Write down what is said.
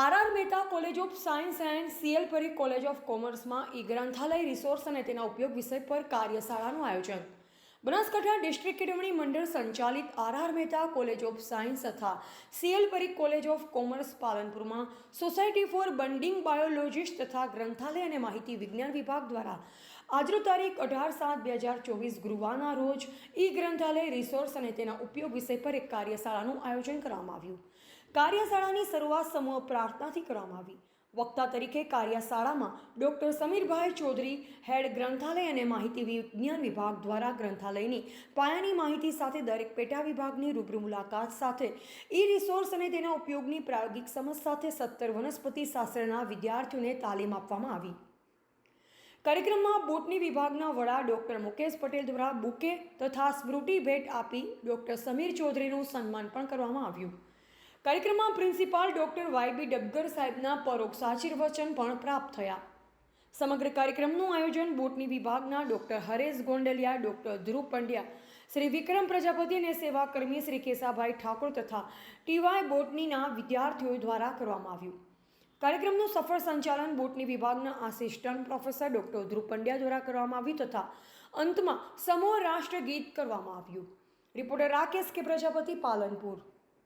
R R Mehta college of science and C L Pari college of કોમર્સમાં e ગ્રંથાલય resource અને તેના ઉપયોગ વિષય પર કાર્યશાળાનું આયોજન. બનાસકાંઠા ડિસ્ટ્રિક્ટ કેળવણી મંડળ સંચાલિત R R Mehta college of science તથા CL Pari college of commerce પાલનપુરમાં society for budding biologist તથા ગ્રંથાલય અને માહિતી વિજ્ઞાન વિભાગ દ્વારા આજનો તારીખ અઢાર સાત બે હજાર ચોવીસ ગુરુવારના રોજ ઈ ગ્રંથાલય રિસોર્સ અને તેના ઉપયોગ વિષય પર એક કાર્યશાળાનું આયોજન કરવામાં આવ્યું. કાર્યશાળાની શરૂઆત સમૂહ પ્રાર્થનાથી કરવામાં આવી. વક્તા તરીકે કાર્યશાળામાં ડૉક્ટર સમીરભાઈ ચૌધરી, હેડ ગ્રંથાલય અને માહિતી વિજ્ઞાન વિભાગ દ્વારા ગ્રંથાલયની પાયાની માહિતી સાથે દરેક પેટા વિભાગની રૂબરૂ મુલાકાત સાથે ઈ રિસોર્સ અને તેના ઉપયોગની પ્રાયોગિક સમજ સાથે સત્તર વનસ્પતિ શાસ્ત્રના વિદ્યાર્થીઓને તાલીમ આપવામાં આવી. કાર્યક્રમમાં બોટની વિભાગના વડા ડૉક્ટર મુકેશ પટેલ દ્વારા બુકે તથા સ્મૃતિ ભેટ આપી ડૉક્ટર સમીર ચૌધરીનું સન્માન પણ કરવામાં આવ્યું. કાર્યક્રમમાં પ્રિન્સિપાલ ડૉક્ટર વાયબી ડબગર સાહેબના પરોક્ષ આશીર્વચન પણ પ્રાપ્ત થયા. સમગ્ર કાર્યક્રમનું આયોજન બોટની વિભાગના ડૉક્ટર હરેશ ગોંડલિયા, ડૉક્ટર ધ્રુવ પંડ્યા, શ્રી વિક્રમ પ્રજાપતિ અને સેવાકર્મી શ્રી કેશાભાઈ ઠાકોર તથા ટીવાય બોટનીના વિદ્યાર્થીઓ દ્વારા કરવામાં આવ્યું. કાર્યક્રમનું સફળ સંચાલન બોટની વિભાગના assistant professor doctor Dhruv Pandya દ્વારા કરવામાં આવ્યું તથા અંતમાં સમૂહ રાષ્ટ્ર ગીત કરવામાં આવ્યું. રિપોર્ટર રાકેશ કે પ્રજાપતિ પાલનપુર.